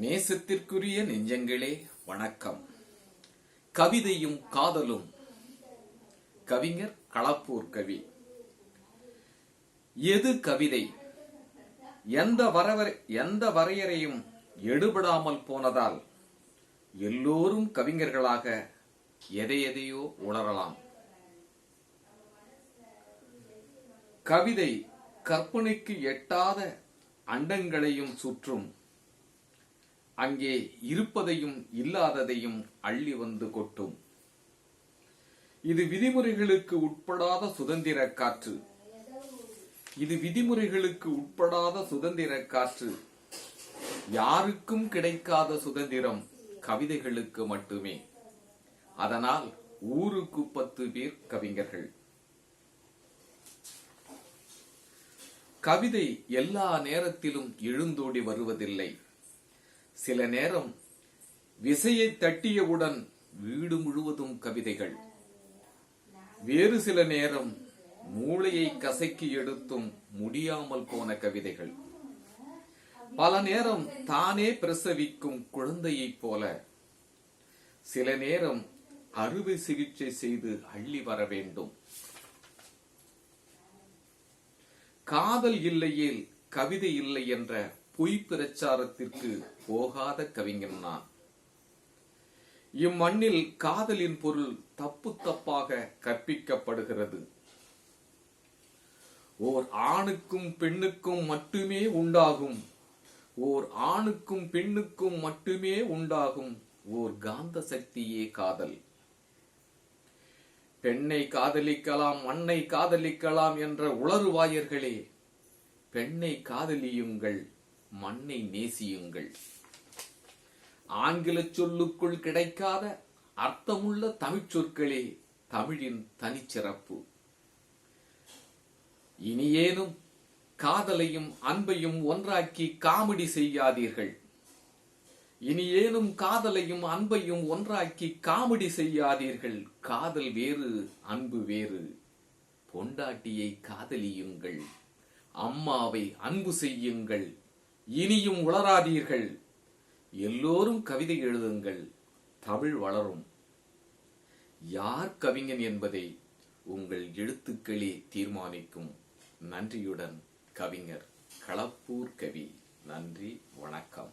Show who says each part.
Speaker 1: நேசத்திற்குரிய நெஞ்சங்களே வணக்கம். கவிதையும் காதலும். கவிஞர் களப்பூர் கவி. எது கவிதை? எந்த வரவரை எந்த வரையறையும் எடுபடாமல் போனதால் எல்லோரும் கவிஞர்களாக எதை எதையோ உணரலாம். கவிதை கற்பனைக்கு எட்டாத அண்டங்களையும் சுற்றும் அங்கே இருப்பதையும் இல்லாததையும் அள்ளி வந்து கொட்டும். இது விதிமுறைகளுக்கு உட்படாத சுதந்திர காற்று. இது விதிமுறைகளுக்கு உட்படாத சுதந்திர காற்று. யாருக்கும் கிடைக்காத சுதந்திரம் கவிதைகளுக்கு மட்டுமே. அதனால் ஊருக்கு பத்து பேர் கவிஞர்கள். கவிதை எல்லா நேரத்திலும் எழுந்தோடி வருவதில்லை. சில நேரம் விசையை தட்டியவுடன் வீடு முழுவதும் கவிதைகள். வேறு சில நேரம் மூளையை கசக்கி எடுத்தும் முடியாமல் போன கவிதைகள். பல நேரம் தானே பிரசவிக்கும் குழந்தையைப் போல சில நேரம் அறுவை சிகிச்சை செய்து அள்ளி வர வேண்டும். காதல் இல்லையேல் கவிதை இல்லை என்ற பொய் பிரச்சாரத்திற்கு போகாத கவிஞன் நான். இம்மண்ணில் காதலின் பொருள் தப்பு தப்பாக கற்பிக்கப்படுகிறது. ஓர் ஆணுக்கும் பெண்ணுக்கும் மட்டுமே உண்டாகும். ஓர் ஆணுக்கும் பெண்ணுக்கும் மட்டுமே உண்டாகும் ஓர் காந்த சக்தியே காதல். பெண்ணை காதலிக்கலாம் மண்ணை காதலிக்கலாம் என்ற உளறுவாயர்களே பெண்ணை காதலியுங்கள். மண்ணை நேசியுங்கள். ஆங்கில சொல்லுக்குள் கிடைக்காத அர்த்தமுள்ள தமிழ் சொற்களே தமிழின் தனிச்சிறப்பு. இனியேனும் காதலையும் அன்பையும் ஒன்றாக்கி காமெடி செய்யாதீர்கள். இனி ஏனும் காதலையும் அன்பையும் ஒன்றாக்கி காமெடி செய்யாதீர்கள். காதல் வேறு அன்பு வேறு. பொண்டாட்டியை காதலியுங்கள். அம்மாவை அன்பு செய்யுங்கள். இனியும் உளராதீர்கள் எல்லோரும் கவிதை எழுதுங்கள் தமிழ் வளரும். யார் கவிஞன் என்பதை உங்கள் எழுத்துக்களே தீர்மானிக்கும். நன்றியுடன் கவிஞர் களப்பூர் கவி. நன்றி வணக்கம்.